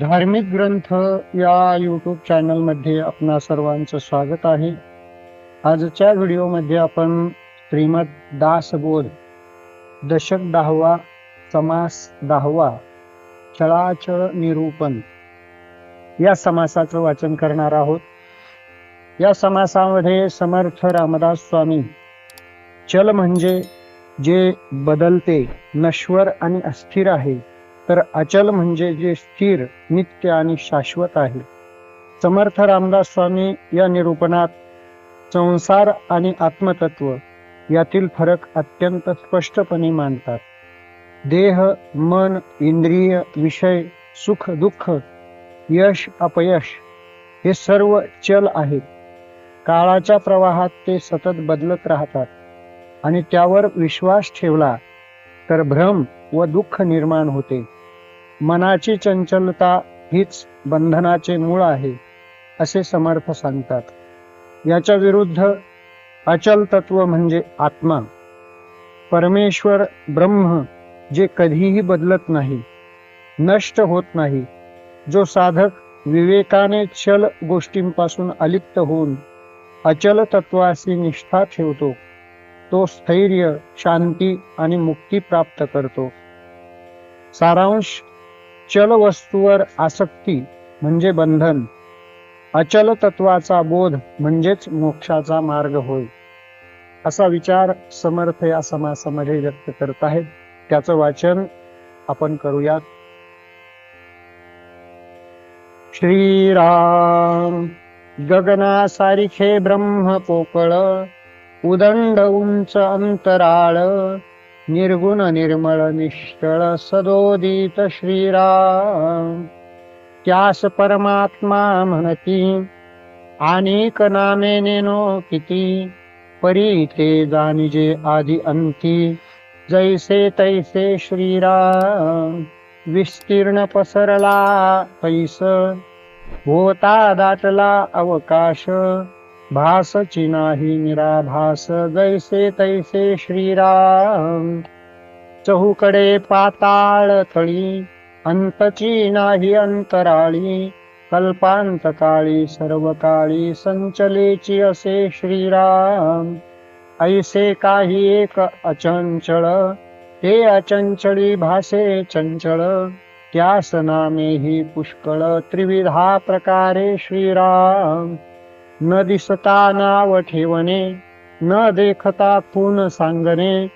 धार्मिक ग्रंथ या यूट्यूब चॅनलमध्ये आपणा सर्वांचं स्वागत आहे. आजच्या व्हिडिओमध्ये आपण श्रीमद दासबोध दशक दहावा समास दहावा चळाचळ निरूपण या समासाचं वाचन करणार आहोत. या समासामध्ये समर्थ रामदास स्वामी चल म्हणजे जे बदलते नश्वर आणि अस्थिर आहे तर अचल म्हणजे जे स्थिर नित्य आणि शाश्वत आहे. समर्थ रामदास स्वामी या निरूपणात संसार आणि आत्मतत्व यातील फरक अत्यंत स्पष्टपणे मांडतात. देह मन इंद्रिय विषय सुख दुःख यश अपयश हे सर्व चल आहेत. काळाच्या प्रवाहात ते सतत बदलत राहतात आणि त्यावर विश्वास ठेवला तर भ्रम व दुःख निर्माण होते. मनाची चंचलता हीच बंधनाचे मूळ आहे असे समर्थ सांगतात. याच्या विरुद्ध अचल तत्व म्हणजे आत्मा. परमेश्वर ब्रह्म जे कधीही बदलत नाही नष्ट होत नाही जो साधक विवेकाने चल गोष्टींपासून अलिप्त होऊन अचल तत्वाशी निष्ठा ठेवतो तो स्थैर्य शांती आणि मुक्ती प्राप्त करतो. सारांश चल वस्तूवर आसक्ती म्हणजे बंधन. अचल तत्वाचा बोध म्हणजेच मोक्षाचा मार्ग होय. असा विचार समर्थ या समासामध्ये व्यक्त करत आहेत. त्याचं वाचन आपण करूयात. श्रीराम गगनासारिखे ब्रह्म पोकळ उदंड उंच अंतराळ निर्गुण निर्मळ निश्चळ सदोदित श्रीराम. त्यास परमात्मा म्हणती अनेक नामे नेनो किती परी ते जाणिजे आधी अंती. जैसे तैसे श्रीराम विस्तीर्ण पसरला पैस होता दाटला अवकाश. भासची नाही निराभास जैसे तैसे श्रीराम। चहूकडे पाताळ तळी अंतची नाही अंतराळी। कल्पांत काळी सर्व काळी संचलेची असे श्रीराम। ऐसे काही एक अचंचळ ते अचंचळी भासे चंचळ। त्यास नामे ही पुष्कळ त्रिविधा प्रकारे श्रीराम। न दिसता नाव ठेवणे न देखता खून सांगणे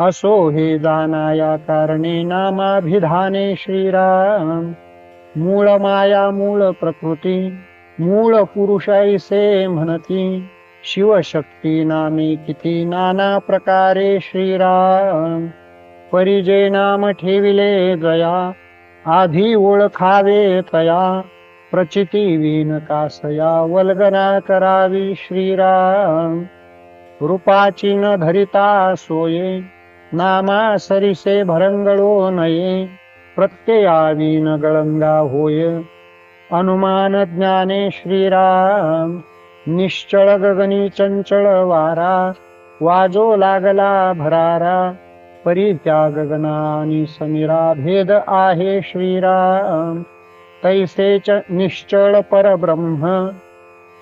असो हे दानाया कारणे नामाभिधाने श्रीराम. मूळ माया मूळ प्रकृती मूळ पुरुषैसे म्हणती शिवशक्ती नामी किती नाना प्रकारे श्रीराम. परिजे नाम ठेविले जया आधी ओळखावे तया प्रचिती विन कासया वल्गना करावी श्रीराम। रूपाची न धरिता सोये नामा सरिसे भरंगळो नये प्रत्ययावीन गळंगा होय। अनुमान ज्ञाने श्रीराम निश्चळ गगनी चंचळ वारा वाजो लागला भरारा परी गगनानी समीरा भेद आहे श्रीराम। तैसेच निश्चळ परब्रह्म।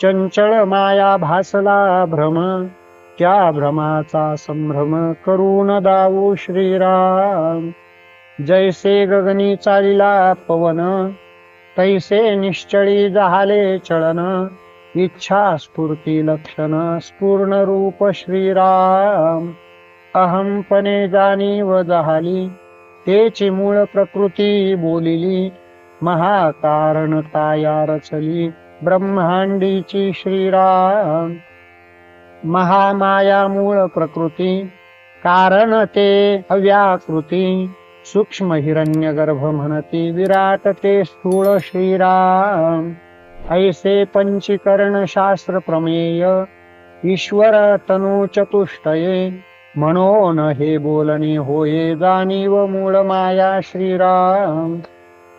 चंचळ माया भासला भ्रम। त्या भ्रमाचा संभ्रम करून दावू श्रीराम। जैसे गगनी चालिला पवन तैसे निश्चळी झाले चळन इच्छा स्फूर्ती लक्षण स्पूर्ण रूप श्रीराम। अहमपणे जाणीव जहाली तेची मूळ प्रकृती बोलिली। महाकारणताया रचली ब्रह्मांडीची श्रीराम. महामाया मूळ प्रकृती कारण ते अव्याकृती. सूक्ष्म हिरण्य गर्भ म्हणती विराट ते स्थूळ श्रीराम. ऐसे पंचीकरण शास्त्र प्रमेय ईश्वर तनु चतुष्टये. म्हणून हे बोलणे होये जाणीव मूळ माया श्रीराम.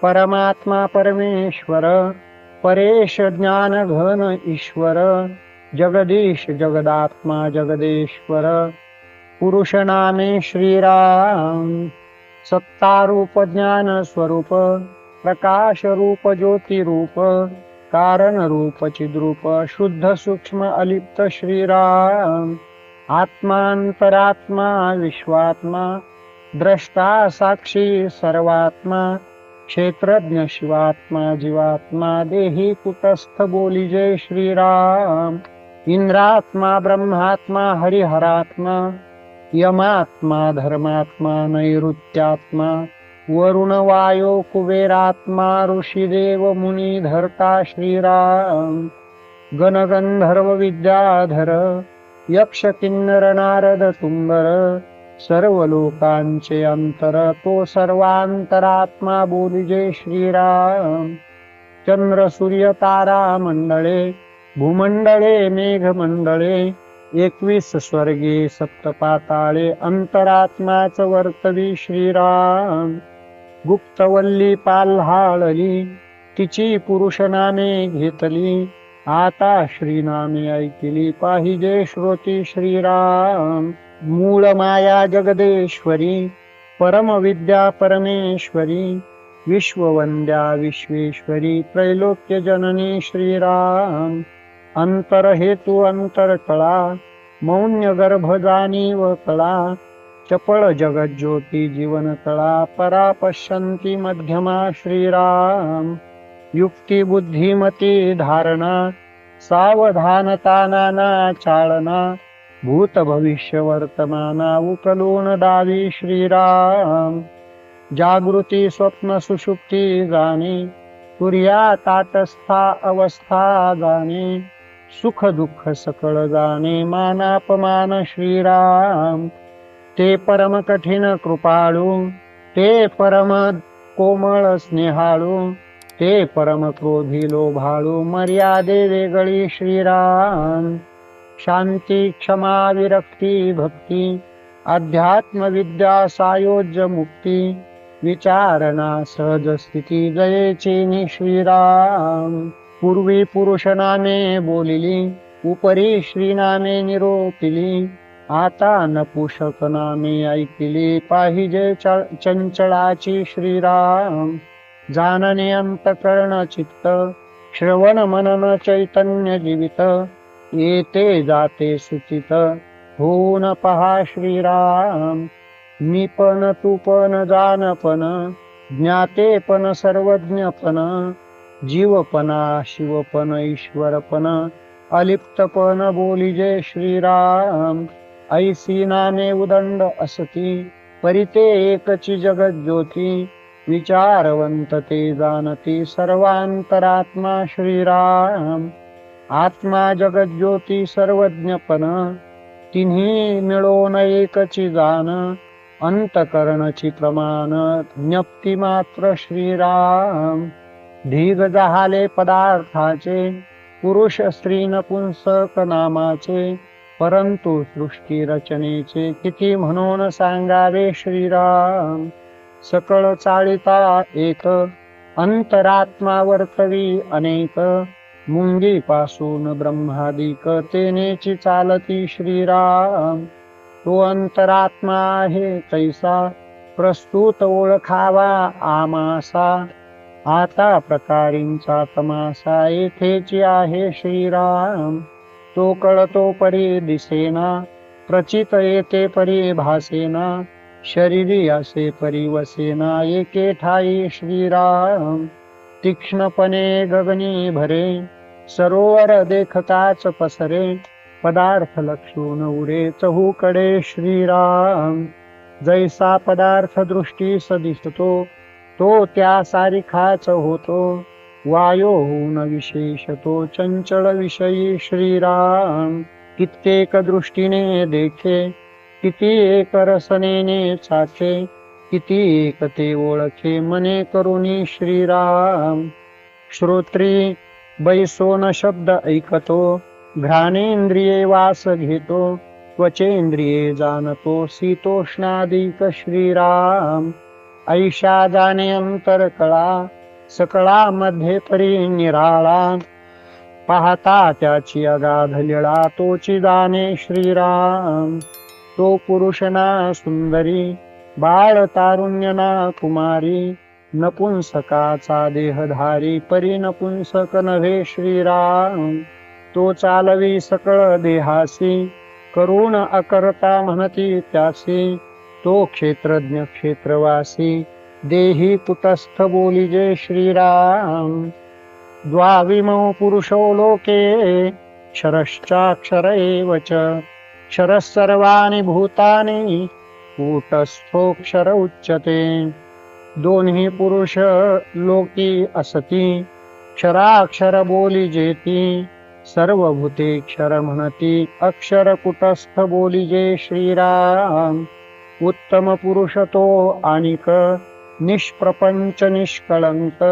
परमात्मा परमेश्वर परेश ज्ञान घन ईश्वर जगदीश जगदात्मा जगदेश्वर पुरुष नामे श्रीराम सत्तारूप ज्ञान स्वरूप प्रकाश रूप ज्योती रूप कारण रूप चिद्रूप शुद्ध सूक्ष्म अलिप्त श्रीराम आत्मांतरात्मा विश्वात्मा द्रष्टा साक्षी सर्वात्मा क्षेत्रज्ञ शिवात्मा जीवात्मा देही कुटस्थ बोली जय श्रीराम. इंद्रात्मा ब्रह्मात्मा हरिहरात्मा यमात्मा धर्मात्मा नैऋत्यात्मा वरुण वायो कुबेरात्मा ऋषिदेव मुनी धरता श्रीराम. गणगंधर्व विद्याधर यक्ष किन्नर नारद सुंदर सर्व लोकांचे अंतर तो सर्वांतरात्मा बोलिजे श्रीराम. चंद्र सूर्य तारा मंडळे भूमंडळे मेघमंडळे एकवीस स्वर्गे सप्त पाताळे अंतरात्माच वर्तवी श्रीराम. गुप्तवल्ली पाल्हाळली तिची पुरुष नामे घेतली आता श्रीनामे ऐकली पाहिजे श्रोती श्रीराम. मूळ माया जगदेश्वरी परमविद्या परमेश्वरी विश्ववंद्या विश्वेश्वरी त्रैलोक्य जननी श्रीराम अंतर हेतू अंतर कळा मौन्य गर्भ जाणीव कळा चपळ जगज्योती जीवन कळा परा पश्यंती मध्यमा श्रीराम युक्ती बुद्धिमती धारणा सावधानता नाना चालना भूत भविष्य वर्तमाना दावी श्रीराम। जागृती स्वप्न सुषुप्ती जाणे तुर्या ताटस्था अवस्था जाणे सुख दुःख सकळ जाणे मानापमान श्रीराम। ते परम कठीण कृपाळू। ते परम कोमळ स्नेहाळू। ते परम क्रोधी लोभाळू। मर्यादे वेगळी श्रीराम। शांती क्षमा विरक्ती भक्ती अध्यात्म विद्या सायोज्य मुक्ती विचारणा सहज स्थिती जयेची श्रीराम. पूर्वी पुरुष नामे बोलिली उपरी श्रीनामे निरोपिली आता नपुषक नामे ऐकिली पाहिजे च- चंचळाची श्रीराम. जानने अंतकरण चित्त श्रवण मनन चैतन्य जीवित येते जाते सुचित होऊन पहा श्रीराम. निपन तुपन जानपन ज्ञातेपन सर्वज्ञपन जीवपना शिवपन ईश्वरपन अलिप्तपन बोलिजे श्रीराम. ऐसी नाने उदंड असती परिते एकची जगत ज्योती विचारवंत ते जाणती सर्वांतरात्मा श्रीराम. आत्मा जगत ज्योती सर्वज्ञपन तिन्ही मिळून एकची जाण अंतकरणची प्रमाण ज्ञप्ती मात्र श्रीराम. ढीग जहाले पदार्थाचे पुरुष स्त्री नपुंसक नामाचे परंतु सृष्टी रचनेचे किती म्हणून सांगावे श्रीराम. सकळ चाळिता एक अंतरात्मा वर्तवी अनेक मुंगी पासून ब्रह्मादिक तेनेची चालती श्रीराम. तो अंतरात्मा आहे तैसा प्रस्तुत ओळखावा आमासा आता प्रकारींचा तमासा येथेची आहे श्रीराम. तो कळतो परी दिसेना प्रचित येते परी भासेना शरीरी असे परिवसेना एके ठाई श्रीराम. तीक्ष्णपणे गगनी भरे सरोवर देखताच पसरे पदार्थ लक्षून उरे चहूकडे श्रीराम. जैसा पदार्थ दृष्टीस दिसतो तो त्या सारिखाच होतो. वायो होऊन विशेषतो चंचल विषयी श्रीराम. कित्येक दृष्टीने देखे किती एक रसनेने चाखे किती एक ते ओळखे मने करुणी श्रीराम. श्रोत्री बैसोन शब्द ऐकतो घ्राणेंद्रिये वास घेतो त्वचेंद्रिये जाणतो शीतोष्णादिक श्रीराम। ऐशा जाणे अंतर कळा सकळा मध्ये परी निराळा। पाहता त्याची अगाध लिळा तोची जाणे श्रीराम। तो पुरुषना सुंदरी बाळ तारुण्यना कुमारी। नपुंसकाचा देहधारी परी नपुंसक नव्हे श्रीराम. तो चालवी सकळ देहासी करुण अकर्ता म्हणती त्यासी. तो क्षेत्रज्ञ क्षेत्रवासी देही कुटस्थ बोली श्रीराम. द्वाविमौ पुरुषो लोके क्षरश्चाक्षर एव च क्षरः सर्वाणि भूतानि कूटस्थोक्षर उच्यते. दोन्ही पुरुष लोकी असती. क्षराक्षर बोली जेती. सर्व भूते क्षर म्हणती. अक्षर कुटस्थ बोली जे श्रीराम. उत्तम पुरुष तो आणिक. निष्प्रपंच निष्कळंक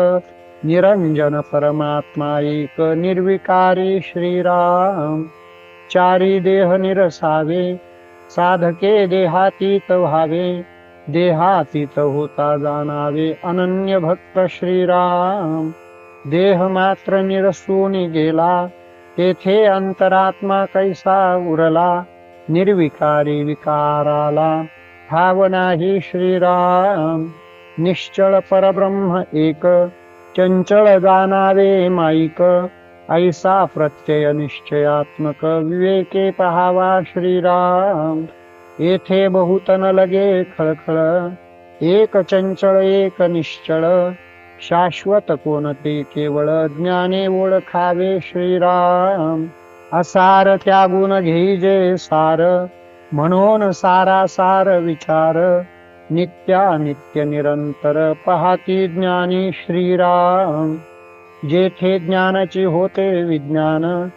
निरंजन परमात्मा एक. निर्विकारी श्रीराम. चारी देह निरसावे. साधके देहातीत व्हावे. देहातीत होता जाणावे अनन्य भक्त श्रीराम. देह मात्र निरसून गेला तेथे अंतरात्मा कैसा उरला निर्विकारी विकाराला. ठाव नाही श्रीराम निश्चळ परब्रह्म एक चंचळ जाणारे माईक. ऐसा प्रत्यय निश्चयात्मक विवेके पहावा श्रीराम. येथे बहुतन लगे खळखळ एक चंचळ एक निश्चळ. शाश्वत कोणते केवळ ज्ञाने ओळखावे श्रीराम. असार त्यागून घेईजे सार म्हणून सारा सार विचार. नित्या नित्य निरंतर पहाती ज्ञानी श्रीराम. जेथे ज्ञानाची होते विज्ञान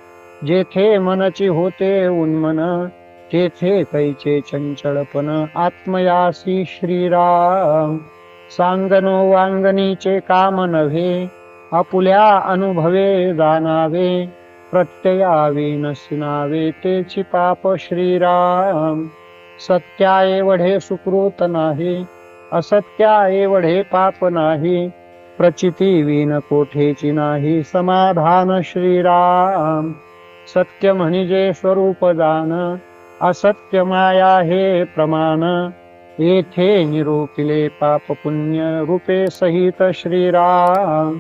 जेथे मनची होते उन्मन तेथे कैचे चंचळपण आत्मयासी श्रीराम. सांगनो वांगणीचे काम नव्हे आपुल्या अनुभवे जाणावे प्रत्ययावे नसिनावे तेची पाप श्रीराम. सत्या एवढे सुकृत नाही असत्या एवढे पाप नाही प्रचिती विन कोठेची नाही समाधान श्रीराम. सत्य म्हणजे स्वरूप जाण असत्य माया हे प्रमाण. येथे निरूपिले पाप पुण्य रूपे सहित श्रीराम.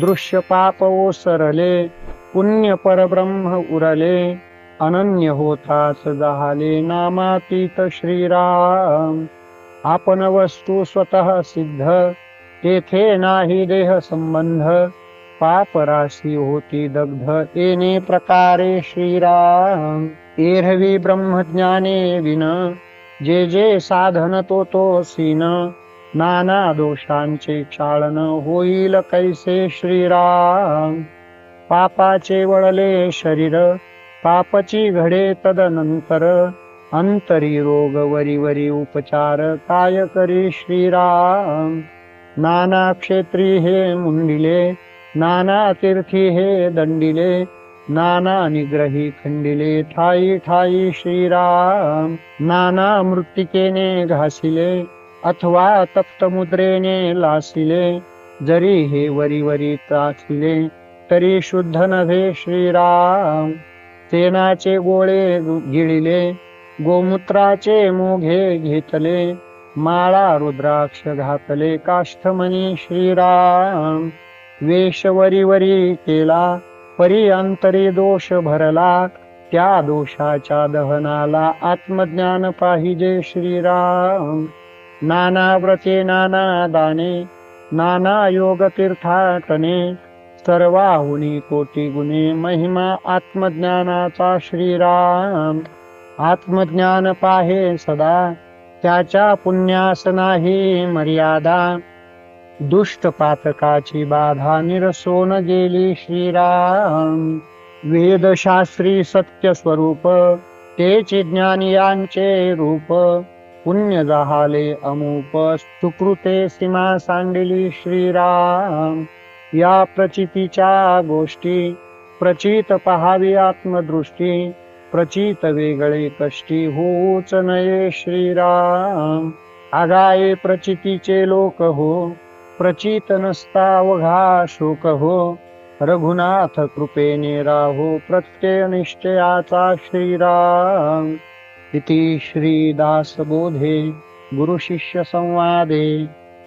दृश्य पाप ओसरले पुण्य परब्रह्म उरले अनन्य होताच दहाले नामातीत श्रीराम. आपण वस्तू स्वतः सिद्ध तेथे नाही देह संबंध. पाप राशी होती दग्ध येणे प्रकारे श्रीराम. एरवी ब्रह्मज्ञाने विन. जे जे साधन तो तो सीन. नाना दोषांचे क्षाळन होईल कैसे श्रीराम. पापाचे वळले शरीर. पापची घडे तदनंतर. अंतरी रोग वरी वरी उपचार काय करी श्रीराम. नाना क्षेत्री हे मुंडिले. नाना तीर्थी हे दंडिले. नाना निग्रही खंडिले ठाई ठाई श्रीराम. नाना मृत्तिकेने घासिले अथवा तप्त मुद्रेने लासिले. जरी हे वरी वरी त्रासिले तरी शुद्ध नव्हे श्रीराम. तेनाचे गोळे गिळिले गोमूत्राचे मोघे घेतले. माळा रुद्राक्ष घातले काष्ठमणी श्रीराम. वेश वरी वरी केला परी अंतरी दोष भरला त्या दोषाच्या दहनाला आत्मज्ञान पाहिजे श्रीराम. नाना व्रते नाना दाने नाना योग तीर्थाटने सर्वाहुनी कोटी गुणे महिमा आत्मज्ञानाचा श्रीराम. आत्मज्ञान पाहे सदा त्याच्या पुण्यास नाही मर्यादा. दुष्ट पातकाची बाधा निरसोन गेली श्रीराम. वेदशास्त्री सत्य स्वरूप तेचे ज्ञानियांचे रूप. पुण्य जहाले अमूप सुकृते सीमा सांडिली श्रीराम. या प्रचितीच्या गोष्टी प्रचित पहावी आत्मदृष्टी प्रचित वेगळे कष्टी होच नये श्रीराम. आगाये प्रचितीचे लोक हो प्रचित नसता वघा शोक हो रघुनाथ कृपेने राहो प्रत्यय निश्चयाचा श्रीराम। इति श्रीदासबोधे गुरुशिष्य संवादे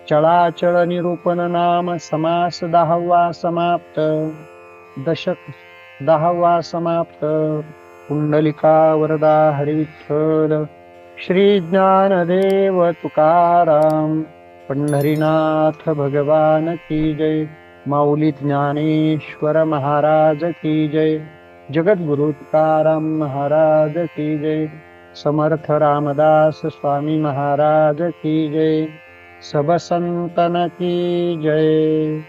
चळाचळ निरूपण नाम समास दहावा समाप्त। दशक दहावा समाप्त। कुंडलिका वरदा हरिविठ्ठल। श्रीज्ञानदेव तुकाराम। पंढरीनाथ भगवान की जय। माऊली ज्ञानेश्वर महाराज की जय। जगद्गुरु तुकाराम महाराज की जय। समर्थ रामदास स्वामी महाराज की जय। सब संतन की जय।